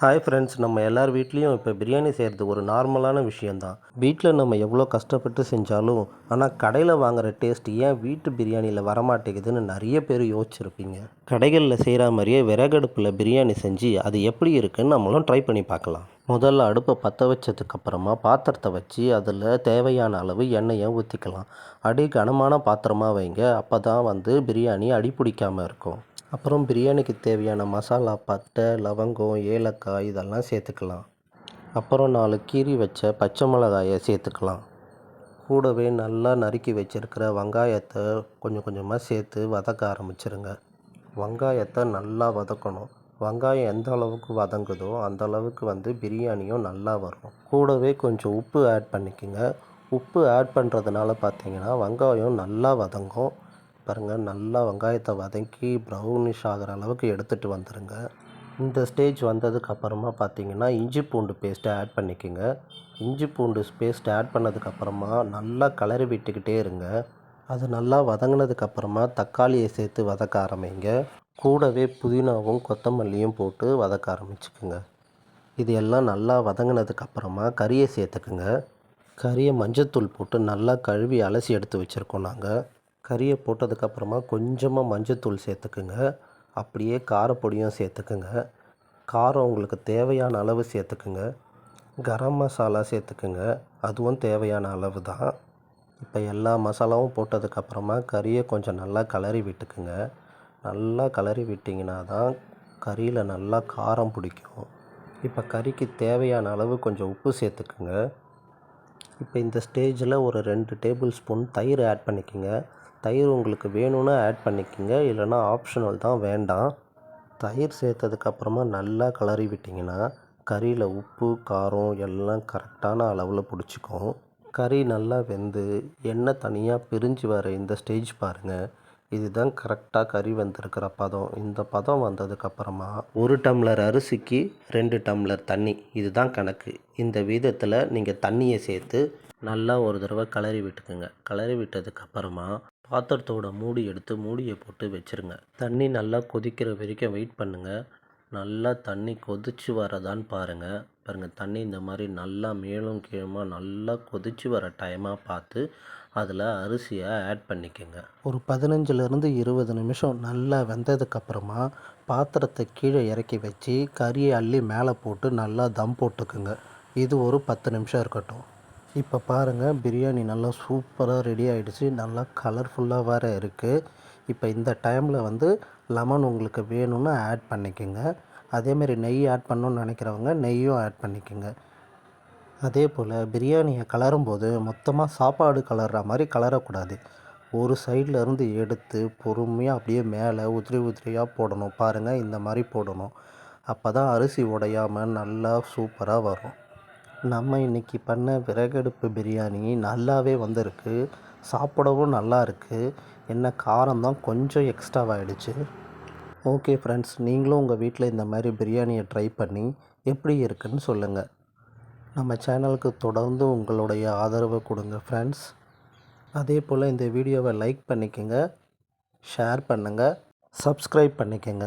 Hi friends நம்ம எல்லார் வீட்லேயும் இப்போ பிரியாணி செய்கிறது ஒரு நார்மலான விஷயந்தான் வீட்டில் நம்ம எவ்வளோ கஷ்டப்பட்டு செஞ்சாலும் ஆனால் கடையில் வாங்குகிற டேஸ்ட் ஏன் வீட்டு பிரியாணியில் வரமாட்டேங்குதுன்னு நிறைய பேர் யோசிச்சிருப்பீங்க. கடைகளில் செய்கிற மாதிரியே விறகடுப்பில் பிரியாணி செஞ்சு அது எப்படி இருக்குன்னு நம்மளும் ட்ரை பண்ணி பார்க்கலாம். முதல்ல அடுப்பை பற்ற வச்சதுக்கப்புறமா பாத்திரத்தை வச்சு அதில் தேவையான அளவு எண்ணெயை ஊற்றிக்கலாம் அடி கனமான பாத்திரமாக வைங்க அப்போ தான் வந்து பிரியாணி அடி பிடிக்காமல் இருக்கும். அப்புறம் பிரியாணிக்கு தேவையான மசாலா பட்டை லவங்கம் ஏலக்காய் இதெல்லாம் சேர்த்துக்கலாம். அப்புறம் நாலு கீறி வச்ச பச்சை மிளகாயை சேர்த்துக்கலாம். கூடவே நல்லா நறுக்கி வச்சிருக்கிற வெங்காயத்தை கொஞ்சம் கொஞ்சமாக சேர்த்து வதக்க ஆரம்பிச்சிருங்க. வெங்காயத்தை நல்லா வதக்கணும். வெங்காயம் எந்த அளவுக்கு வதங்குதோ அந்த அளவுக்கு வந்து பிரியாணியும் நல்லா வரும். கூடவே கொஞ்சம் உப்பு ஆட் பண்ணிக்கோங்க. உப்பு ஆட் பண்ணுறதுனால பார்த்தீங்கன்னா வெங்காயம் நல்லா வதங்கும். பாருங்கள் நல்லா வெங்காயத்தை வதக்கி ப்ரௌனிஷ் ஆகிற அளவுக்கு எடுத்துகிட்டு வந்துடுங்க இந்த ஸ்டேஜ் வந்ததுக்கு அப்புறமா பார்த்தீங்கன்னா இஞ்சி பூண்டு பேஸ்ட்டை ஆட் பண்ணிக்கோங்க. இஞ்சி பூண்டு பேஸ்ட் ஆட் பண்ணதுக்கப்புறமா நல்லா கலரி விட்டுக்கிட்டே இருங்க. அது நல்லா வதங்கினதுக்கப்புறமா தக்காளியை சேர்த்து வதக்க ஆரம்பிங்க. கூடவே புதினாவும் கொத்தமல்லியும் போட்டு வதக்க ஆரம்பிச்சுக்குங்க. இது எல்லாம் நல்லா வதங்கினதுக்கப்புறமா கறியை சேர்த்துக்குங்க. கறியை மஞ்சத்தூள் போட்டு நல்லா கழுவி அலசி எடுத்து வச்சுருக்கோம் நாங்கள் கறியை போட்டதுக்கப்புறமா கொஞ்சமாக மஞ்சத்தூள் சேர்த்துக்குங்க. அப்படியே காரப்பொடியும் சேர்த்துக்குங்க. காரம் உங்களுக்கு தேவையான அளவு சேர்த்துக்குங்க. கரம் மசாலா சேர்த்துக்குங்க. அதுவும் தேவையான அளவு தான். இப்போ எல்லா மசாலாவும் போட்டதுக்கப்புறமா கறியை கொஞ்சம் நல்லா கிளறி விட்டுக்குங்க. நல்லா கிளறி விட்டிங்கன்னா தான் கறியில் நல்லா காரம் பிடிக்கும். இப்போ கறிக்கு தேவையான அளவு கொஞ்சம் உப்பு சேர்த்துக்குங்க. இப்போ இந்த ஸ்டேஜில் ஒரு ரெண்டு டேபிள் ஸ்பூன் தயிர் ஆட் பண்ணிக்கோங்க. தயிர் உங்களுக்கு வேணும்னா ஆட் பண்ணிக்கோங்க. இல்லைனா ஆப்ஷனல் தான் வேண்டாம். தயிர் சேர்த்ததுக்கப்புறமா நல்லா கிளறி விட்டிங்கன்னா கறியில் உப்பு காரம் எல்லாம் கரெக்டான அளவில் பிடிச்சிக்கும். கறி நல்லா வெந்து எண்ணெய் தனியாக பிரிஞ்சு வர இந்த ஸ்டேஜ் பாருங்கள் இதுதான் கரெக்டாக கறி வந்திருக்கிற பதம். இந்த பதம் வந்ததுக்கப்புறமா ஒரு டம்ளர் அரிசிக்கு ரெண்டு டம்ளர் தண்ணி. இதுதான் கணக்கு. இந்த விதத்தில் நீங்கள் தண்ணியை சேர்த்து நல்லா ஒரு தடவை கிளறி விட்டுக்குங்க. கிளறி விட்டதுக்கப்புறமா பாத்திரத்தோட மூடி எடுத்து மூடியை போட்டு வச்சுருங்க. தண்ணி நல்லா கொதிக்கிற வரைக்கும் வெயிட் பண்ணுங்கள் நல்லா தண்ணி கொதிச்சு வரதான்னு பாருங்கள் பாருங்கள் தண்ணி இந்த மாதிரி நல்லா மேலும் கீழுமாக நல்லா கொதிச்சு வர டைமாக பார்த்து அதில் அரிசியை ஆட் பண்ணிக்கோங்க. ஒரு பதினஞ்சுலேருந்து இருபது நிமிஷம் நல்லா வெந்ததுக்கப்புறமா பாத்திரத்தை கீழே இறக்கி வச்சு கறியை அள்ளி மேலே போட்டு நல்லா தம் போட்டுக்குங்க. இது ஒரு பத்து நிமிஷம் இருக்கட்டும். இப்போ பாருங்கள் பிரியாணி நல்லா சூப்பராக ரெடி ஆகிடுச்சு நல்லா கலர்ஃபுல்லாக வேறு இருக்குது இப்போ இந்த டைமில் வந்து லெமன் உங்களுக்கு வேணும்னு ஆட் பண்ணிக்கோங்க. அதேமாரி நெய் ஆட் பண்ணணுன்னு நினைக்கிறவங்க நெய்யும் ஆட் பண்ணிக்கோங்க. அதே போல் பிரியாணியை கலரும் போது மொத்தமாக சாப்பாடு கலர்ற மாதிரி கலரக்கூடாது. ஒரு சைடில் இருந்து எடுத்து பொறுமையாக அப்படியே மேலே உதிரி உதிரியாக போடணும். பாருங்கள் இந்த மாதிரி போடணும். அப்போ தான் அரிசி உடையாமல் நல்லா சூப்பராக வரும். நம்ம இன்றைக்கி பண்ண விறகடுப்பு பிரியாணி நல்லாவே வந்திருக்கு. சாப்பிடவும் நல்லா இருக்குது என்ன காரம் தான் கொஞ்சம் எக்ஸ்ட்ராவாகிடுச்சு ஓகே ஃப்ரெண்ட்ஸ் நீங்களும் உங்கள் வீட்டில் இந்த மாதிரி பிரியாணியை ட்ரை பண்ணி எப்படி இருக்குன்னு சொல்லுங்கள் நம்ம சேனலுக்கு தொடர்ந்து உங்களுடைய ஆதரவை கொடுங்க ஃப்ரெண்ட்ஸ் அதே போல் இந்த வீடியோவை லைக் பண்ணிக்கோங்க ஷேர் பண்ணுங்கள் சப்ஸ்கிரைப் பண்ணிக்கோங்க.